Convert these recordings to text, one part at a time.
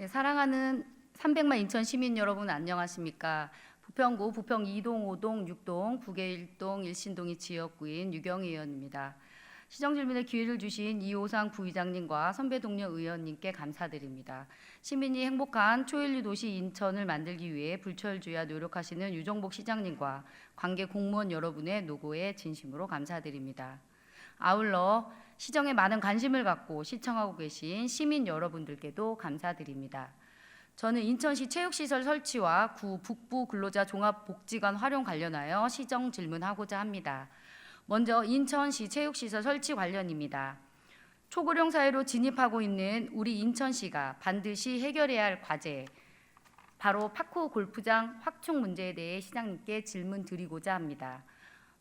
네, 사랑하는 300만 인천 시민 여러분 안녕하십니까? 부평구 부평 2동, 5동, 6동, 북계 1동, 일신동이 지역구인 유경희 의원입니다. 시정 질문에 기회를 주신 이호상 부의장님과 선배 동료 의원님께 감사드립니다. 시민이 행복한 초일류 도시 인천을 만들기 위해 불철주야 노력하시는 유정복 시장님과 관계 공무원 여러분의 노고에 진심으로 감사드립니다. 아울러 시정에 많은 관심을 갖고 시청하고 계신 시민 여러분들께도 감사드립니다. 저는 인천시 체육시설 설치와 구 북부 근로자 종합복지관 활용 관련하여 시정 질문하고자 합니다. 먼저 인천시 체육시설 설치 관련입니다. 초고령 사회로 진입하고 있는 우리 인천시가 반드시 해결해야 할 과제, 바로 파크 골프장 확충 문제에 대해 시장님께 질문 드리고자 합니다.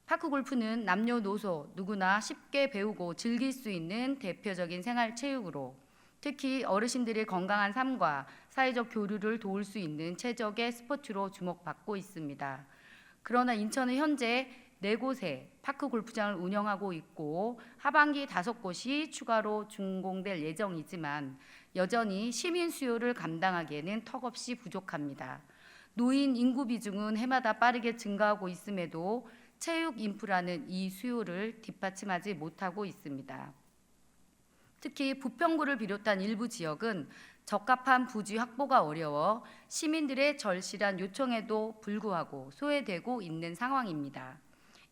파크 골프는 남녀노소 누구나 쉽게 배우고 즐길 수 있는 대표적인 생활 체육으로 특히 어르신들의 건강한 삶과 사회적 교류를 도울 수 있는 최적의 스포츠로 주목받고 있습니다. 그러나 인천은 현재 네 곳에 파크 골프장을 운영하고 있고 하반기 다섯 곳이 추가로 준공될 예정이지만 여전히 시민 수요를 감당하기에는 턱없이 부족합니다. 노인 인구 비중은 해마다 빠르게 증가하고 있음에도 체육 인프라는 이 수요를 뒷받침하지 못하고 있습니다. 특히 부평구를 비롯한 일부 지역은 적합한 부지 확보가 어려워 시민들의 절실한 요청에도 불구하고 소외되고 있는 상황입니다.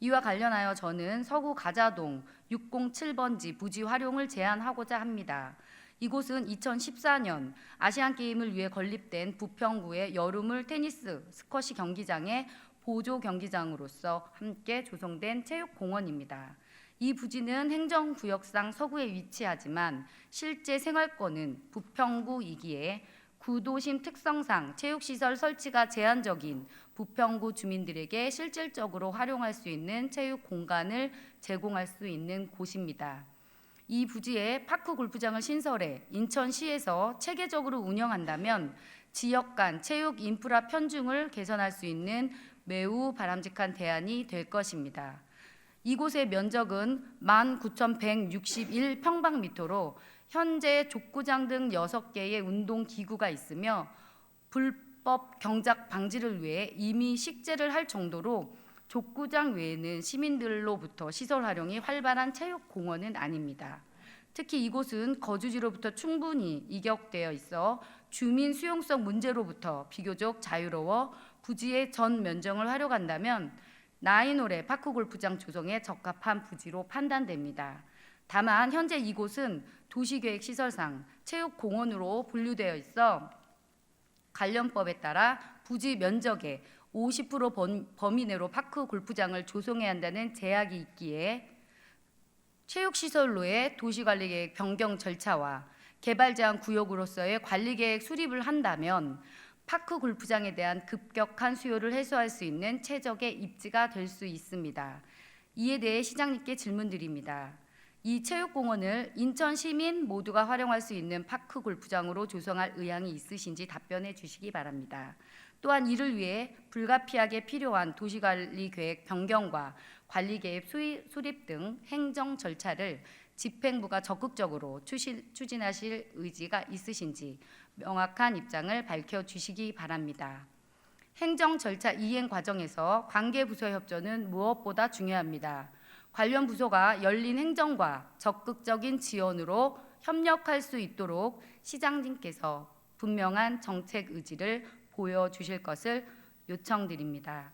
이와 관련하여 저는 서구 가자동 607번지 부지 활용을 제안하고자 합니다. 이곳은 2014년 아시안 게임을 위해 건립된 부평구의 여름을 테니스 스쿼시 경기장의 보조 경기장으로서 함께 조성된 체육공원입니다. 이 부지는 행정구역상 서구에 위치하지만 실제 생활권은 부평구이기에 구도심 특성상 체육시설 설치가 제한적인 부평구 주민들에게 실질적으로 활용할 수 있는 체육 공간을 제공할 수 있는 곳입니다. 이 부지에 파크 골프장을 신설해 인천시에서 체계적으로 운영한다면 지역 간 체육 인프라 편중을 개선할 수 있는 매우 바람직한 대안이 될 것입니다. 이곳의 면적은 19,161평방미터로 현재 족구장 등 6개의 운동 기구가 있으며 불법 경작 방지를 위해 이미 식재를 할 정도로 족구장 외에는 시민들로부터 시설 활용이 활발한 체육 공원은 아닙니다. 특히 이곳은 거주지로부터 충분히 이격되어 있어 주민 수용성 문제로부터 비교적 자유로워 부지의 전 면적을 활용한다면 나인홀의 파크 골프장 조성에 적합한 부지로 판단됩니다. 다만 현재 이곳은 도시계획 시설상 체육공원으로 분류되어 있어 관련법에 따라 부지 면적의 50% 범- 범위 내로 파크 골프장을 조성해야 한다는 제약이 있기에 체육시설로의 도시관리계획 변경 절차와 개발 제한 구역으로서의 관리계획 수립을 한다면 파크 골프장에 대한 급격한 수요를 해소할 수 있는 최적의 입지가 될 수 있습니다. 이에 대해 시장님께 질문드립니다. 이 체육공원을 인천 시민 모두가 활용할 수 있는 파크 골프장으로 조성할 의향이 있으신지 답변해 주시기 바랍니다. 또한 이를 위해 불가피하게 필요한 도시관리 계획 변경과 관리 계획 수립, 등 행정 절차를 집행부가 적극적으로 추진하실 의지가 있으신지 명확한 입장을 밝혀 주시기 바랍니다. 행정 절차 이행 과정에서 관계 부서 협조는 무엇보다 중요합니다. 관련 부서가 열린 행정과 적극적인 지원으로 협력할 수 있도록 시장님께서 분명한 정책 의지를 보여주실 것을 요청드립니다.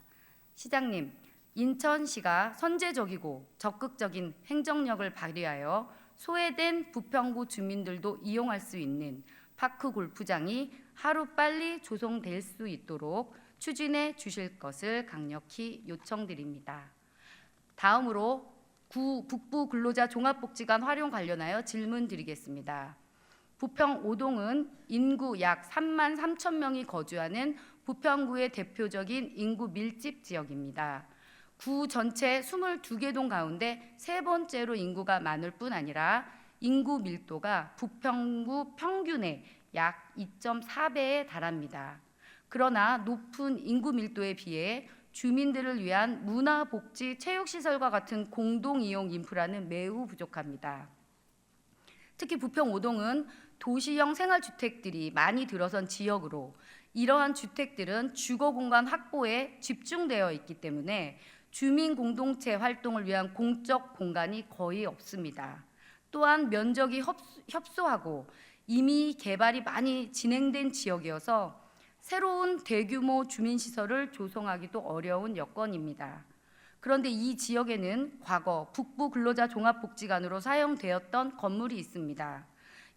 시장님, 인천시가 선제적이고 적극적인 행정력을 발휘하여 소외된 부평구 주민들도 이용할 수 있는 파크 골프장이 하루 빨리 조성될 수 있도록 추진해 주실 것을 강력히 요청드립니다. 다음으로 구 북부 근로자 종합복지관 활용 관련하여 질문 드리겠습니다. 부평 5동은 인구 약 3만 3천 명이 거주하는 부평구의 대표적인 인구 밀집 지역입니다. 구 전체 22개 동 가운데 세 번째로 인구가 많을 뿐 아니라 인구 밀도가 부평구 평균의 약 2.4배에 달합니다. 그러나 높은 인구 밀도에 비해 주민들을 위한 문화, 복지, 체육 시설과 같은 공동 이용 인프라는 매우 부족합니다. 특히 부평 5동은 도시형 생활주택들이 많이 들어선 지역으로 이러한 주택들은 주거 공간 확보에 집중되어 있기 때문에 주민 공동체 활동을 위한 공적 공간이 거의 없습니다. 또한 면적이 협소- 협소 하고 이미 개발이 많이 진행된 지역이어서 새로운 대규모 주민시설을 조성하기도 어려운 여건입니다. 그런데 이 지역에는 과거 북부 근로자 종합복지관으로 사용되었던 건물이 있습니다.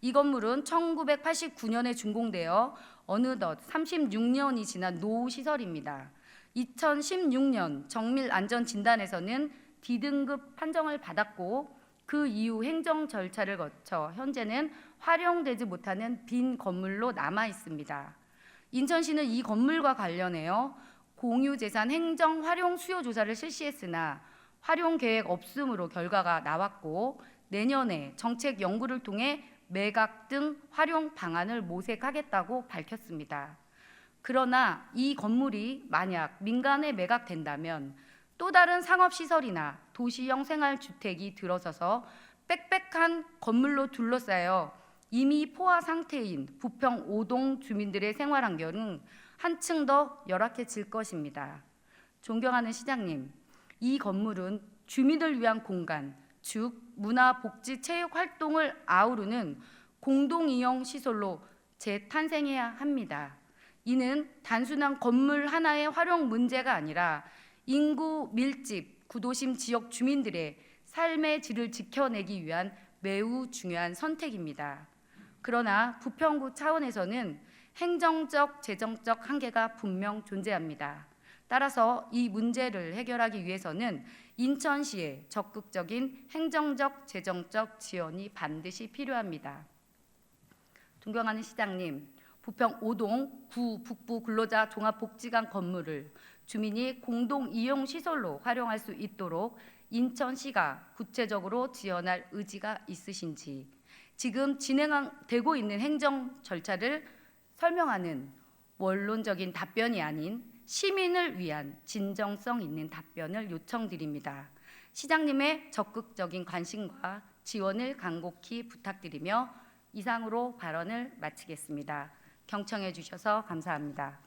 이 건물은 1989년에 준공되어 어느덧 36년이 지난 노후 시설입니다. 2016년 정밀 안전 진단에서는 D등급 판정을 받았고 그 이후 행정 절차를 거쳐 현재는 활용되지 못하는 빈 건물로 남아 있습니다. 인천시는 이 건물과 관련해요 공유재산 행정 활용 수요 조사를 실시했으나 활용 계획 없음으로 결과가 나왔고 내년에 정책 연구를 통해 매각 등 활용 방안을 모색하겠다고 밝혔습니다. 그러나 이 건물이 만약 민간에 매각된다면 또 다른 상업시설이나 도시형 생활주택이 들어서서 빽빽한 건물로 둘러싸여 이미 포화 상태인 부평 5동 주민들의 생활 환경은 한층 더 열악해질 것입니다. 존경하는 시장님, 이 건물은 주민을 위한 공간, 즉 문화, 복지, 체육 활동을 아우르는 공동 이용 시설로 재탄생해야 합니다. 이는 단순한 건물 하나의 활용 문제가 아니라 인구 밀집, 구도심 지역 주민들의 삶의 질을 지켜내기 위한 매우 중요한 선택입니다. 그러나 부평구 차원에서는 행정적, 재정적 한계가 분명 존재합니다. 따라서 이 문제를 해결하기 위해서는 인천시의 적극적인 행정적, 재정적 지원이 반드시 필요합니다. 존경하는 시장님, 부평 5동 구 북부 근로자 종합복지관 건물을 주민이 공동 이용 시설로 활용할 수 있도록 인천시가 구체적으로 지원할 의지가 있으신지 지금 진행되고 있는 행정 절차를 설명하는 원론적인 답변이 아닌 시민을 위한 진정성 있는 답변을 요청드립니다. 시장님의 적극적인 관심과 지원을 간곡히 부탁드리며 이상으로 발언을 마치겠습니다. 경청해 주셔서 감사합니다.